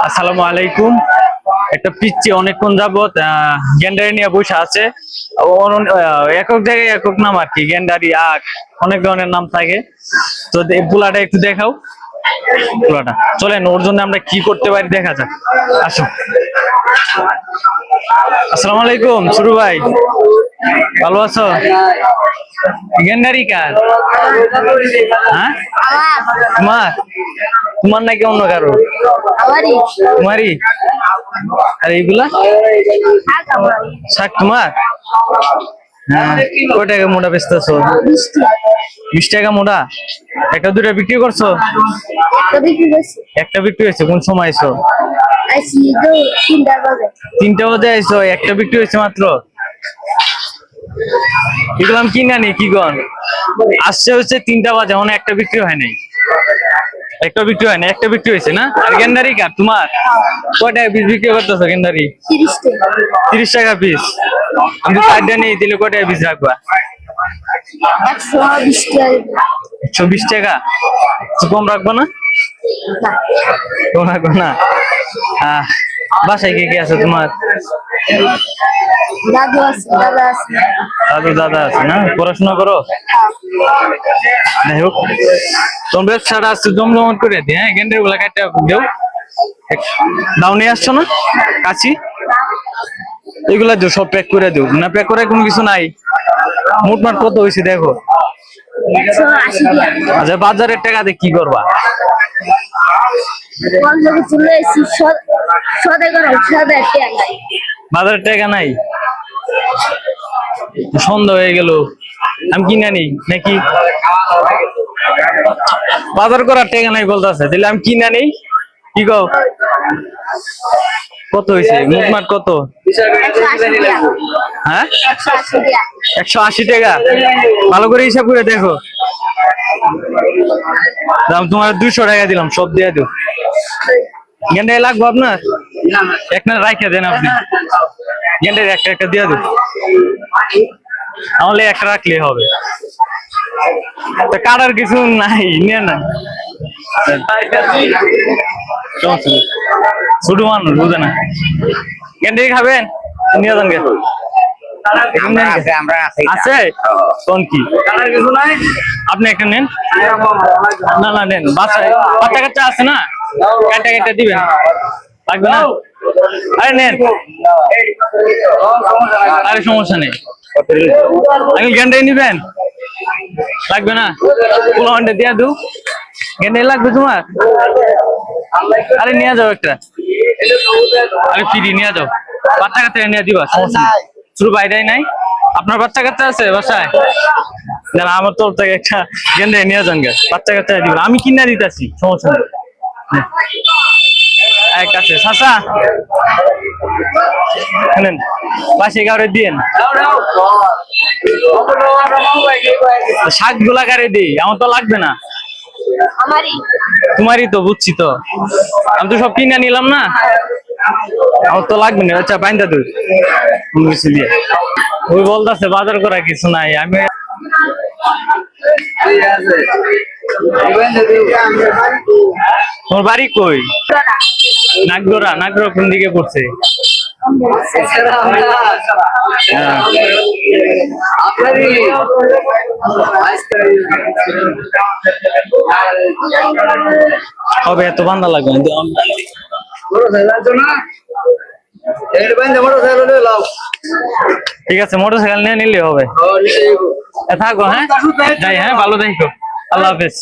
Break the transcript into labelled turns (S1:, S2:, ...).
S1: আসসালামু আলাইকুম। একটা পিচ্ছি অনেকক্ষণ যাবত গ্যান্ডারি নিয়ে বসে আছে। একক জায়গায় একক নাম আর কি, গ্যান্ডারি, আখ, অনেক ধরনের নাম থাকে। তো পোলাটা একটু দেখাও। পোলাটা, চলেন, ওর জন্য আমরা কি করতে পারি দেখা যাক। আসো। আসসালামু আলাইকুম শুরু ভাই। ভালো আছো? কার হ্যাঁ? তোমার? তোমার নাকি অন্য
S2: কারও?
S1: তোমারই? আর এইগুলা? শাক তোমার? হ্যাঁ। কয় টাকা মোটা বেচতেছো?
S2: বৃষ্টি
S1: বিশ টাকা মোটা? একটা দুটা বিক্রি করছ?
S2: একটা বিক্রি
S1: হয়েছে কোন সময়
S2: আইসি
S1: তিনটা বাজে আইছো একটা বিক্রি হয়েছে মাত্র? এগুলো আমি কিনা নি কি গন আসছে হচ্ছে তিনটা বাজে এখন একটা বিক্রি হয় নাই। একটা বিক্রি হয় না একটা বিক্রি হয়েছে না? আর গেন্দারি কার? তোমার? কয় টাকা পিস বিক্রি করতেছো গেন্দারি?
S2: তিরিশ টাকা।
S1: পিস আমি চারটা নেই দিলে কয় টাকা পিস রাখবা?
S2: একশো বিশ টাকা।
S1: কম রাখব না? কম রাখব না? বাসায় কে কে আছে তোমার?
S2: দাদু আছে দাদা আছে।
S1: দাদু দাদা আছে না? পড়াশোনা করো? যাই হোক। তোমার ব্যবসাটা আসছে জমজমট করে দিই হ্যাঁ? গেন্ডেরগুলা কাটতে দেও। দাও নিয়ে আসছো না? কাছি? এগুলা দিও সব প্যাক করে দিও। না প্যাক করে কোনো কিছু নাই। মোটমাট কত হয়েছে দেখো। আচ্ছা বাজারের টাকাতে কি করবা?
S2: সদাই করা সদাই টাকা।
S1: বাজারের টাকা নাই। সন্ধ্যা হয়ে গেল। আমি কিনে নিই নাকি? বাজার করার টাকা নাই বলতেছে তাহলে আমি কিনে নেই কি কও? কত হয়েছে? মুখমাট কত?
S2: একশো আশি টাকা
S1: হ্যাঁ?
S2: একশো আশি টাকা।
S1: ভালো করে হিসাব করে দেখো। দাম তোমার দুশো টাকা দিলাম সব দিয়ে দিও। গেন্ডাই লাগবো আপনার? একটা রাখে দেন আপনি। গেন্ডাই একটা একটা দিয়ে দিও তাহলে একটা রাখলে হবে। তো কাটার কিছু নাই নিয়ে না। ছোট মানুষ বুঝে না। গেন্ডাই খাবেন? নিয়ে যান গে।
S3: আছে আমরা আছি।
S1: আছে? কোন কি? আপনি একটা নেন। না না নেন। বাচ্চা বাচ্চা কাচ্চা আছে না? কাটা কাটা দিবেন। লাগবে না? আরে নেন। আরে সমস্যা নেই। আমি গেন্ডাই নিবেন? লাগবে না? পুরো ঘণ্টা দিয়া দু। গেন্ডাই লাগবে তোমার? আরে নিয়ে যাও একটা। আরে ফ্রি, নিয়ে যাও। বাচ্চা কাচ্চা নিয়ে দিবা, সমস্যা শুধু বাইরেই নাই। আপনার বাচ্চা কাচ্চা আছে বাসায়? না আমার তোর থেকে একটা গেন্দে নিয়ে যান, গে। বাচ্চা কাচ্চা দিবেন আমি কিনে দিতেছি, সমস্যা নেই। এক আছে। সাসা শুনেন পাশে কাউরে দিয়েন। শাকগুলা কারে দিই? আমার তো লাগবে না। তোমারই তো বুঝছি তো। আমি তো সব কিনে নিলাম না। আমার তো লাগবে না। আচ্ছা বাইন্দা দুধ। কিছু দিয়ে। ওই বলতেছে বাজার করা কিছু নাই। আমি তোমার বাড়ি কই? নাগদোরা নাগদোরা কোন দিকে পড়ছে? হ্যাঁ। হবে এত বান্ধা লাগবে না। ঠিক আছে মোটর সাইকেল নিয়ে নিলে হবে। থাকো হ্যাঁ? যাই হ্যাঁ ভালো দেখো। আল্লাহ হাফেজ।